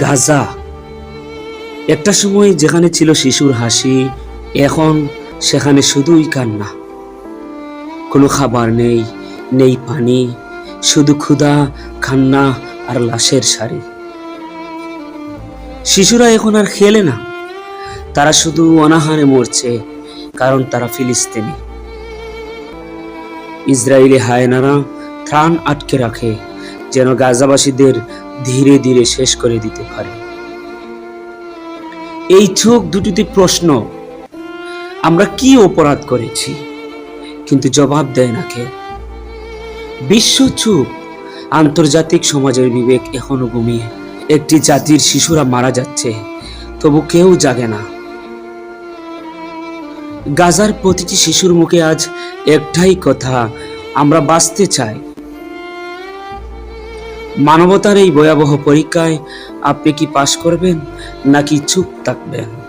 গাজা। একটা সময় যেখানে ছিল শিশুর হাসি, এখন সেখানে শুধুই কান্না। কোনো খাবার নেই নেই পানি, শুধু ক্ষুধা কান্না আর লাশের সারি। শিশুরা এখন আর খেলে না। তারা শুধু অনাহারে মরছে, কারণ তারা ফিলিস্তিনি। ইসরায়েলি হায়নারা ত্রাণ আটকে রাখে, যেন গাজাবাসীদের ধীরে ধীরে শেষ করে দিতে পারে। এই চোখ দুটিতে প্রশ্ন, আমরা কি অপরাধ করেছি? কিন্তু জবাব দেয় না কে। বিশ্ব চুপ, আন্তর্জাতিক সমাজের বিবেক এখনও ঘুমিয়ে একটি জাতির শিশুরা মারা যাচ্ছে, তবু কেউ জাগে না। গাজার প্রতিটি শিশুর মুখে আজ একটাই কথা, আমরা বাঁচতে চাই। মানবতার এই ভয়াবহ পরীক্ষায় আপনি কি পাশ করবেন নাকি চুপ থাকবেন?